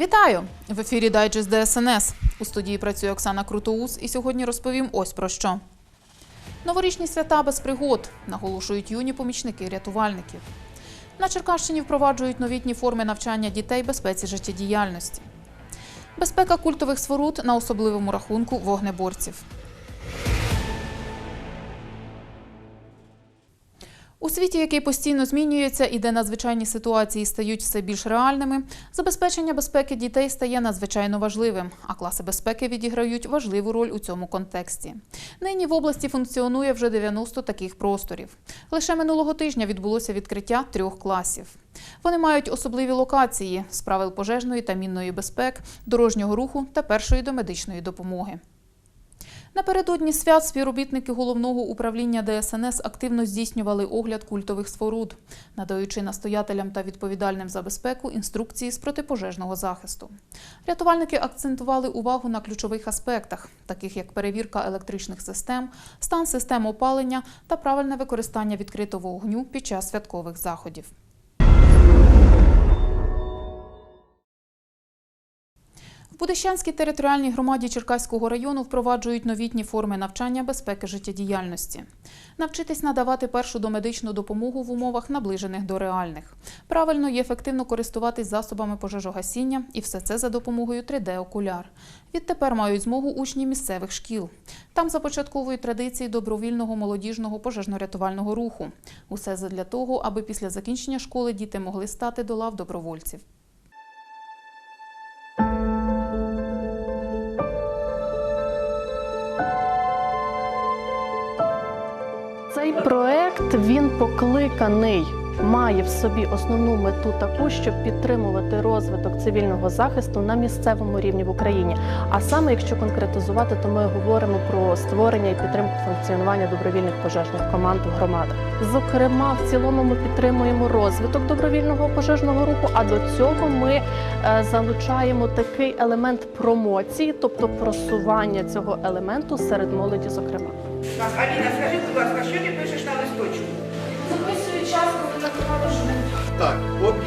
Вітаю! В ефірі Дайджест ДСНС. У студії працює Оксана Крутоус і сьогодні розповім ось про що. Новорічні свята без пригод, наголошують юні помічники рятувальників. На Черкащині впроваджують новітні форми навчання дітей безпеці життєдіяльності. Безпека культових споруд на особливому рахунку вогнеборців. У світі, який постійно змінюється і де надзвичайні ситуації стають все більш реальними, забезпечення безпеки дітей стає надзвичайно важливим, а класи безпеки відіграють важливу роль у цьому контексті. Нині в області функціонує вже 90 таких просторів. Лише минулого тижня відбулося відкриття трьох класів. Вони мають особливі локації з правил пожежної та мінної безпек, дорожнього руху та першої домедичної допомоги. Напередодні свят співробітники головного управління ДСНС активно здійснювали огляд культових споруд, надаючи настоятелям та відповідальним за безпеку інструкції з протипожежного захисту. Рятувальники акцентували увагу на ключових аспектах, таких як перевірка електричних систем, стан систем опалення та правильне використання відкритого вогню під час святкових заходів. В Будищанській територіальній громаді Черкаського району впроваджують новітні форми навчання безпеки життєдіяльності. Навчитись надавати першу домедичну допомогу в умовах, наближених до реальних. Правильно і ефективно користуватись засобами пожежогасіння і все це за допомогою 3D-окуляр. Відтепер мають змогу учні місцевих шкіл. Там започатковують традиції добровільного молодіжного пожежно-рятувального руху. Усе задля того, аби після закінчення школи діти могли стати до лав добровольців. Проект він покликаний, має в собі основну мету таку, щоб підтримувати розвиток цивільного захисту на місцевому рівні в Україні. А саме, якщо конкретизувати, то ми говоримо про створення і підтримку функціонування добровільних пожежних команд в громадах. Зокрема, в цілому ми підтримуємо розвиток добровільного пожежного руху. А до цього ми е, залучаємо такий елемент промоції, тобто просування цього елементу серед молоді, зокрема. Аліна, скажи, будь ласка,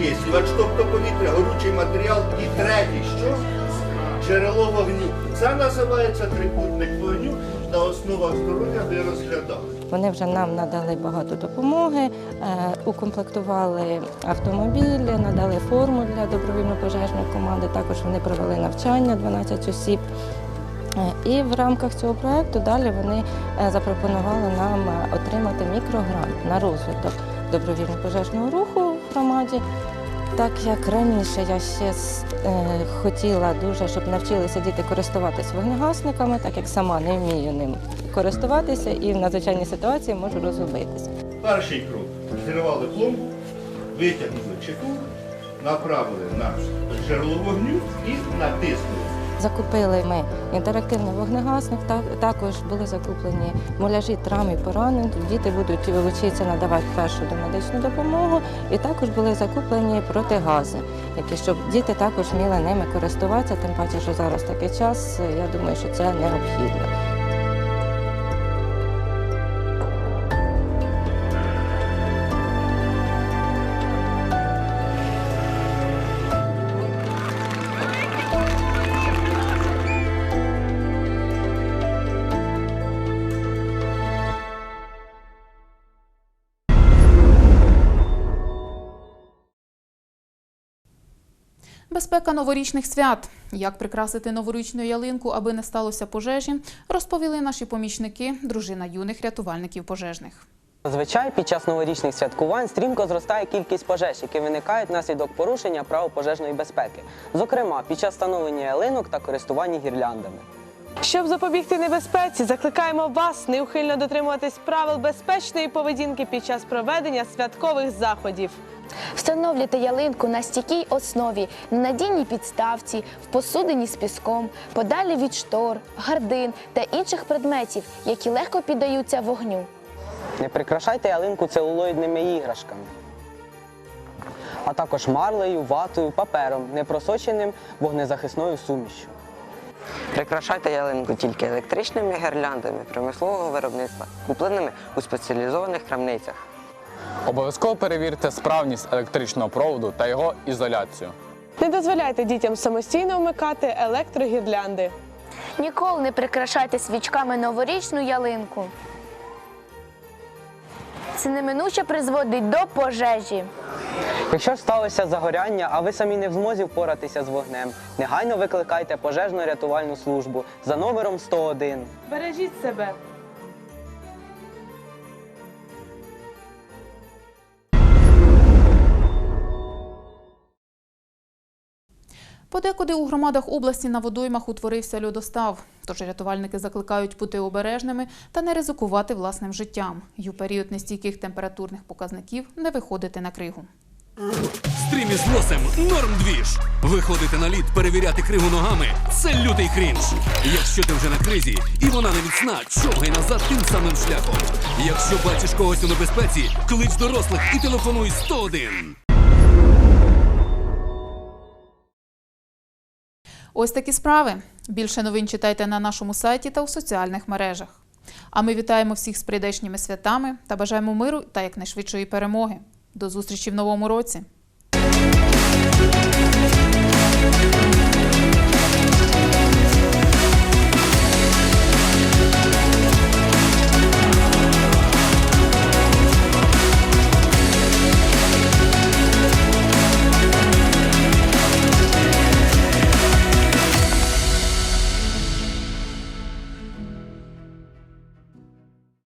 об'єслювач, тобто повітря, горючий матеріал і третій, що? Джерело вогню. Це називається трикутник вогню на основах здоров'я ви розглядали. Вони вже нам надали багато допомоги, е, укомплектували автомобіль, надали форму для добровільно-пожежної команди. Також вони провели навчання 12 осіб. Е, І в рамках цього проекту далі вони е, запропонували нам отримати мікрогрант на розвиток добровільно-пожежного руху в громаді. Так як раніше я ще е, хотіла дуже, щоб навчилися діти користуватися вогнегасниками, так як сама не вмію ним користуватися і в надзвичайній ситуації можу розгубитися. Перший крок. Зірвали пломбу, витягнули чеку, направили на джерело вогню і натиснули. Закупили ми інтерактивний вогнегасник, так- також були закуплені муляжі травм і поранень. Діти будуть вчитися надавати першу домедичну допомогу, і також були закуплені протигази, які щоб діти також вміли ними користуватися, тим паче, що зараз такий час, я думаю, що це необхідно. Безпека новорічних свят. Як прикрасити новорічну ялинку, аби не сталося пожежі, розповіли наші помічники, дружина юних рятувальників пожежних. Зазвичай під час новорічних святкувань стрімко зростає кількість пожеж, які виникають внаслідок порушення правил пожежної безпеки, зокрема під час встановлення ялинок та користування гірляндами. Щоб запобігти небезпеці, закликаємо вас неухильно дотримуватись правил безпечної поведінки під час проведення святкових заходів. Встановлюйте ялинку на стійкій основі, на надійній підставці, в посудині з піском, подалі від штор, гардин та інших предметів, які легко піддаються вогню. Не прикрашайте ялинку целулоїдними іграшками, а також марлею, ватою, папером, не просоченим вогнезахисною сумішю. Прикрашайте ялинку тільки електричними гірляндами промислового виробництва, купленими у спеціалізованих крамницях. Обов'язково перевірте справність електричного проводу та його ізоляцію. Не дозволяйте дітям самостійно вмикати електрогірлянди. Ніколи не прикрашайте свічками новорічну ялинку. Це неминуче призводить до пожежі. Якщо ж сталося загоряння, а ви самі не в змозі впоратися з вогнем, негайно викликайте пожежну рятувальну службу за номером 101. Бережіть себе. Подекуди у громадах області на водоймах утворився льодостав. Тож рятувальники закликають бути обережними та не ризикувати власним життям. І у період нестійких температурних показників не виходити на кригу. Стрім із лосем норм двіж. Виходити на лід, перевіряти кригу ногами це лютий крінж. Якщо ти вже на кризі і вона не міцна, човгай назад тим самим шляхом. Якщо бачиш когось у небезпеці, клич дорослих і телефонуй 101. Ось такі справи. Більше новин читайте на нашому сайті та у соціальних мережах. А ми вітаємо всіх з прийдешніми святами та бажаємо миру та якнайшвидшої перемоги. До зустрічі в новому році!